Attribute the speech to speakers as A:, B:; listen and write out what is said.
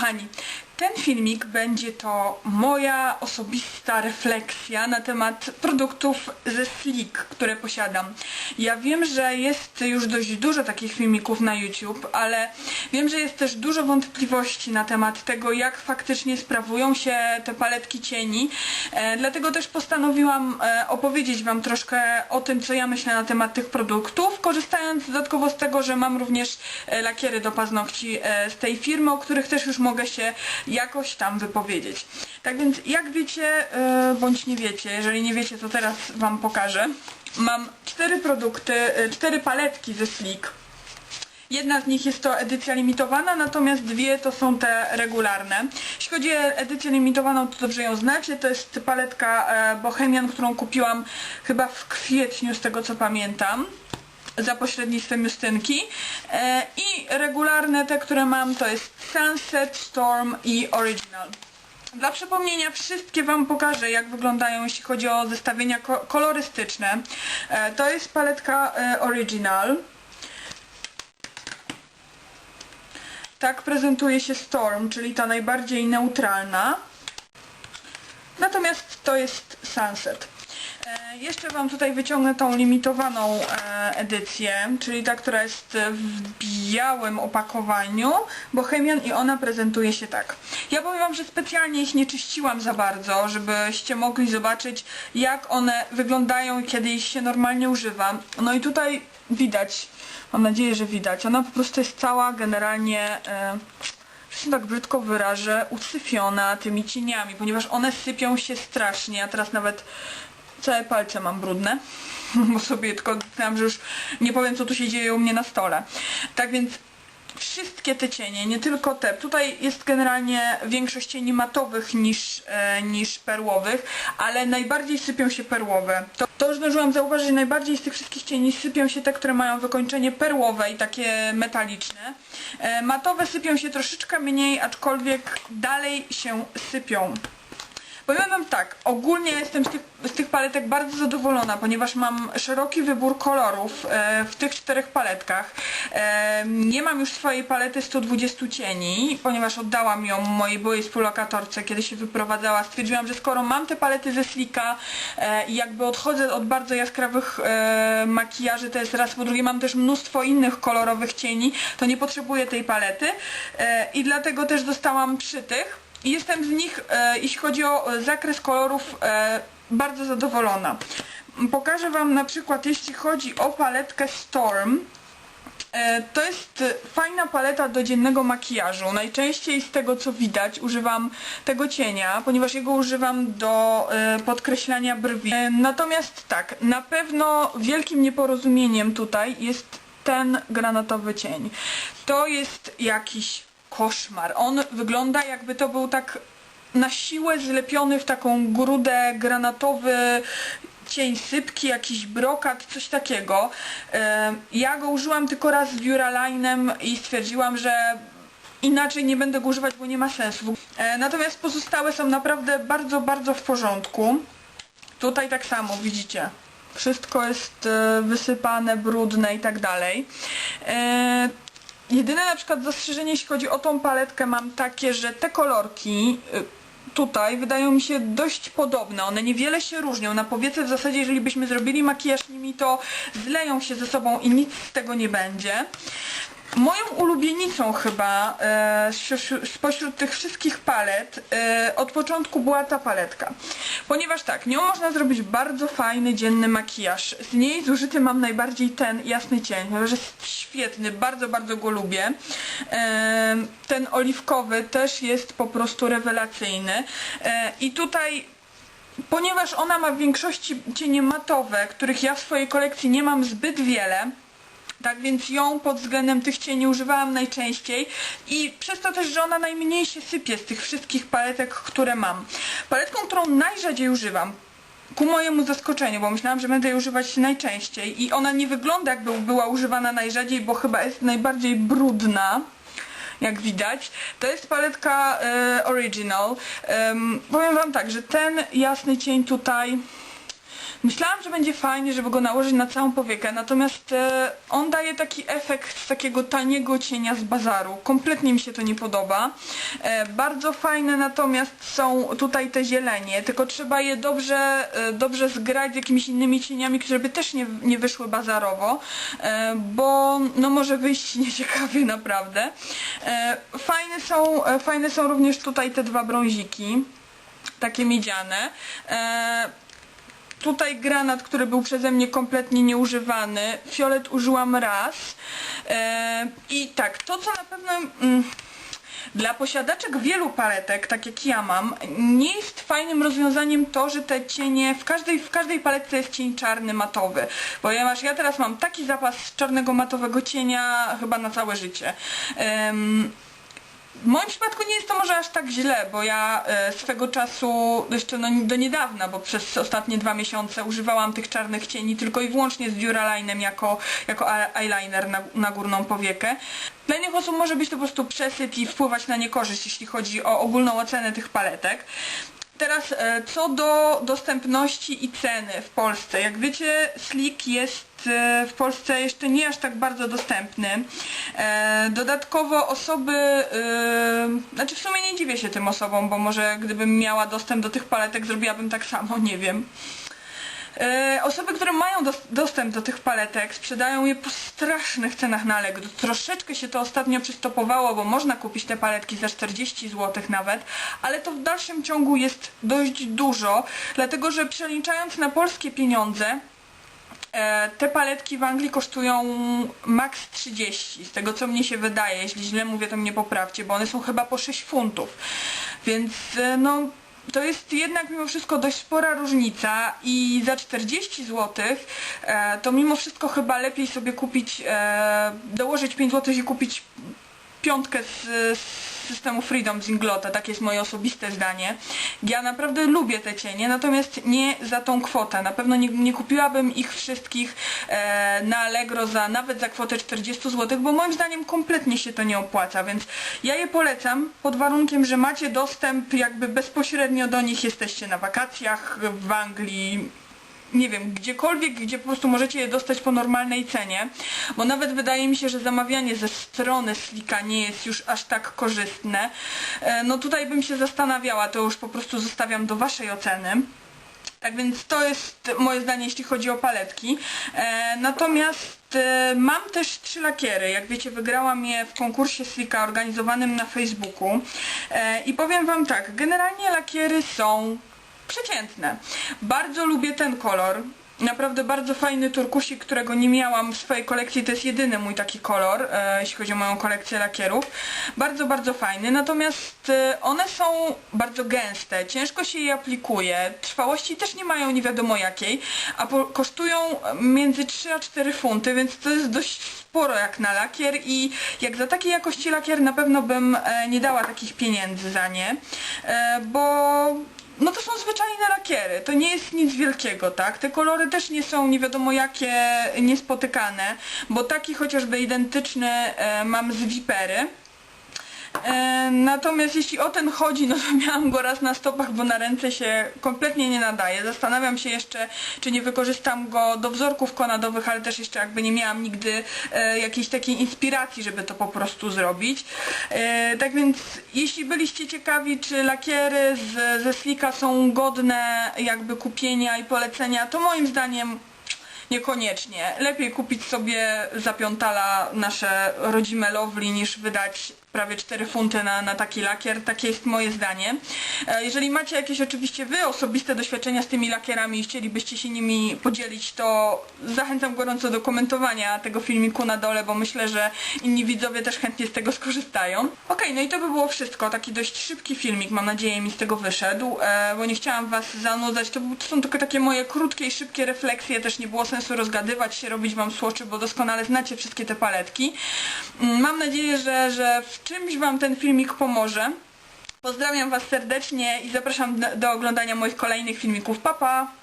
A: kochani, ten filmik będzie to moja osobista refleksja na temat produktów ze Slick, które posiadam. Ja wiem, że jest już dość dużo takich filmików na YouTube, ale wiem, że jest też dużo wątpliwości na temat tego, jak faktycznie sprawują się te paletki cieni. E, dlatego też postanowiłam e, opowiedzieć Wam troszkę o tym, co ja myślę na temat tych produktów, korzystając dodatkowo z tego, że mam również e, lakiery do paznokci z tej firmy, o których też już mogę się jakoś tam wypowiedzieć. Tak więc jak wiecie, e, bądź nie wiecie, jeżeli nie wiecie, to teraz Wam pokażę. Mam cztery produkty, e, cztery paletki ze Slick. Jedna z nich jest to edycja limitowana, natomiast dwie to są te regularne. Jeśli chodzi o edycję limitowaną, to dobrze ją znacie. To jest paletka e, Bohemian, którą kupiłam chyba w kwietniu, z tego co pamiętam za pośrednictwem Justynki e, i regularne te, które mam to jest Sunset, Storm i Original. Dla przypomnienia wszystkie Wam pokażę jak wyglądają jeśli chodzi o zestawienia ko kolorystyczne. E, to jest paletka e, Original. Tak prezentuje się Storm, czyli ta najbardziej neutralna. Natomiast to jest Sunset. Jeszcze Wam tutaj wyciągnę tą limitowaną e, edycję, czyli ta, która jest w białym opakowaniu, Bohemian i ona prezentuje się tak. Ja powiem Wam, że specjalnie ich nie czyściłam za bardzo, żebyście mogli zobaczyć jak one wyglądają, kiedy ich się normalnie używa. No i tutaj widać, mam nadzieję, że widać, ona po prostu jest cała generalnie... Że się tak brzydko wyrażę, usyfiona tymi cieniami, ponieważ one sypią się strasznie. Ja teraz nawet całe palce mam brudne, bo sobie tylko myślałam, że już nie powiem co tu się dzieje u mnie na stole. Tak więc wszystkie te cienie, nie tylko te, tutaj jest generalnie większość cieni matowych niż, e, niż perłowych, ale najbardziej sypią się perłowe. To, to już zdążyłam zauważyć, że najbardziej z tych wszystkich cieni sypią się te, które mają wykończenie perłowe i takie metaliczne. E, matowe sypią się troszeczkę mniej, aczkolwiek dalej się sypią. Powiem wam tak, ogólnie jestem z tych, z tych paletek bardzo zadowolona, ponieważ mam szeroki wybór kolorów e, w tych czterech paletkach. E, nie mam już swojej palety 120 cieni, ponieważ oddałam ją mojej byłej współlokatorce, kiedy się wyprowadzała. Stwierdziłam, że skoro mam te palety ze Slika e, i jakby odchodzę od bardzo jaskrawych e, makijaży, to jest raz, po drugie mam też mnóstwo innych kolorowych cieni, to nie potrzebuję tej palety e, i dlatego też zostałam przy tych. Jestem z nich, e, jeśli chodzi o e, zakres kolorów, e, bardzo zadowolona. Pokażę Wam na przykład, jeśli chodzi o paletkę Storm. To jest fajna paleta do dziennego makijażu. Najczęściej z tego co widać używam tego cienia, ponieważ jego używam do podkreślania brwi. Natomiast tak, na pewno wielkim nieporozumieniem tutaj jest ten granatowy cień. To jest jakiś koszmar. On wygląda jakby to był tak na siłę zlepiony w taką grudę granatowy cień sypki, jakiś brokat, coś takiego. E, Ja go użyłam tylko raz z Duralinem i stwierdziłam, że inaczej nie będę go używać, bo nie ma sensu. E, Natomiast pozostałe są naprawdę bardzo, bardzo w porządku. Tutaj tak samo, widzicie. Wszystko jest e, wysypane, brudne i tak dalej. Jedyne na przykład zastrzeżenie, jeśli chodzi o tą paletkę, mam takie, że te kolorki y, tutaj wydają mi się dość podobne. One niewiele się różnią. Na powiece w zasadzie, jeżeli byśmy zrobili makijaż nimi, to zleją się ze sobą i nic z tego nie będzie. Moją ulubienicą chyba e, spośród, tych wszystkich palet e, od początku była ta paletka. Ponieważ tak, nią można zrobić bardzo fajny dzienny makijaż. Z niej zużyty mam najbardziej ten jasny cień, ponieważ jest świetny, bardzo, bardzo go lubię. E, ten oliwkowy też jest po prostu rewelacyjny. E, I tutaj ponieważ ona ma w większości cienie matowe, których ja w swojej kolekcji nie mam zbyt wiele, tak więc ją pod względem tych cieni używałam najczęściej i przez to też, że ona najmniej się sypie z tych wszystkich paletek, które mam. Paletką, którą najrzadziej używam, ku mojemu zaskoczeniu, bo myślałam, że będę jej używać najczęściej i ona nie wygląda jakby była używana najrzadziej, bo chyba jest najbardziej brudna jak widać. To jest paletka e, Original. Em, powiem wam tak, że ten jasny cień tutaj Myślałam, że będzie fajnie, żeby go nałożyć na całą powiekę, natomiast e, on daje taki efekt takiego taniego cienia z bazaru. Kompletnie mi się to nie podoba. E, bardzo fajne natomiast są tutaj te zielenie, tylko trzeba je dobrze, e, dobrze zgrać z jakimiś innymi cieniami, które by też nie, nie wyszły bazarowo, e, bo no może wyjść nieciekawie naprawdę. E, fajne, są, e, fajne są również tutaj te dwa brąziki, takie miedziane. E, Tutaj granat, który był przeze mnie kompletnie nieużywany. Fiolet użyłam raz. E, I tak, to co na pewno mm, dla posiadaczek wielu paletek, tak jak ja mam, nie jest fajnym rozwiązaniem to, że te cienie, w każdej, w każdej paletce jest cień czarny, matowy. Ponieważ ja teraz mam taki zapas czarnego matowego cienia chyba na całe życie. Em, w moim przypadku nie jest to może aż tak źle, bo ja e, swego czasu, jeszcze no, do niedawna, bo przez ostatnie dwa miesiące używałam tych czarnych cieni tylko i wyłącznie z Duralinem jako, jako a- eyeliner na, na górną powiekę. Dla innych osób może być to po prostu przesyp i wpływać na niekorzyść, jeśli chodzi o ogólną ocenę tych paletek. Teraz e, co do dostępności i ceny w Polsce. Jak wiecie, Slick jest e, w Polsce jeszcze nie aż tak bardzo dostępny. E, Dodatkowo osoby, znaczy w sumie nie dziwię się tym osobom, bo może gdybym miała dostęp do tych paletek, zrobiłabym tak samo, nie wiem. E, Osoby, które mają dos- dostęp do tych paletek sprzedają je po strasznych cenach na Allegro. Troszeczkę się to ostatnio przystopowało, bo można kupić te paletki za 40 zł nawet, ale to w dalszym ciągu jest dość dużo, dlatego że przeliczając na polskie pieniądze, E, Te paletki w Anglii kosztują max 30, z tego co mnie się wydaje. Jeśli źle mówię, to mnie poprawcie, bo one są chyba po 6 funtów. Więc e, no, to jest jednak mimo wszystko dość spora różnica i za 40 zł e, to mimo wszystko chyba lepiej sobie kupić, e, dołożyć 5 zł i kupić piątkę z, systemu Freedom z Inglota, takie jest moje osobiste zdanie. Ja naprawdę lubię te cienie, natomiast nie za tą kwotę. Na pewno nie, nie kupiłabym ich wszystkich e, na Allegro za nawet za kwotę 40 zł, bo moim zdaniem kompletnie się to nie opłaca, więc ja je polecam pod warunkiem, że macie dostęp jakby bezpośrednio do nich, jesteście na wakacjach w Anglii, nie wiem, gdziekolwiek, gdzie po prostu możecie je dostać po normalnej cenie, bo nawet wydaje mi się, że zamawianie ze strony Slika nie jest już aż tak korzystne. E, No tutaj bym się zastanawiała, to już po prostu zostawiam do waszej oceny. Tak więc to jest moje zdanie, jeśli chodzi o paletki. E, natomiast e, mam też trzy lakiery. Jak wiecie, wygrałam je w konkursie Slika organizowanym na Facebooku. I powiem wam tak, generalnie lakiery są przeciętne. Bardzo lubię ten kolor. Naprawdę bardzo fajny turkusik, którego nie miałam w swojej kolekcji. To jest jedyny mój taki kolor, e, jeśli chodzi o moją kolekcję lakierów. Bardzo, bardzo fajny. Natomiast e, one są bardzo gęste. Ciężko się je aplikuje. Trwałości też nie mają nie wiadomo jakiej. A kosztują między 3 a 4 funty, więc to jest dość sporo jak na lakier i jak za takiej jakości lakier na pewno bym e, nie dała takich pieniędzy za nie. E, bo no to są zwyczajne lakiery, to nie jest nic wielkiego, tak? Te kolory też nie są nie wiadomo jakie niespotykane, bo taki chociażby identyczny e, mam z Vipery. E, natomiast jeśli o ten chodzi, no to miałam go raz na stopach, bo na ręce się kompletnie nie nadaje. Zastanawiam się jeszcze, czy nie wykorzystam go do wzorków konadowych, ale też jeszcze jakby nie miałam nigdy e, jakiejś takiej inspiracji, żeby to po prostu zrobić. E, tak więc jeśli byliście ciekawi, czy lakiery z, ze Slika są godne jakby kupienia i polecenia, to moim zdaniem Niekoniecznie. Lepiej kupić sobie za piątala nasze rodzime Lovely niż wydać prawie 4 funty na, na taki lakier. Takie jest moje zdanie. E, Jeżeli macie jakieś oczywiście wy osobiste doświadczenia z tymi lakierami i chcielibyście się nimi podzielić, to zachęcam gorąco do komentowania tego filmiku na dole, bo myślę, że inni widzowie też chętnie z tego skorzystają. Okej, no i to by było wszystko. Taki dość szybki filmik, mam nadzieję, mi z tego wyszedł, e, bo nie chciałam was zanudzać. To są tylko takie moje krótkie i szybkie refleksje, też nie było sensu rozgadywać się, robić wam słoczy, bo doskonale znacie wszystkie te paletki. Mm, Mam nadzieję, że, że w czymś wam ten filmik pomoże. Pozdrawiam was serdecznie i zapraszam do- oglądania moich kolejnych filmików. Pa, pa!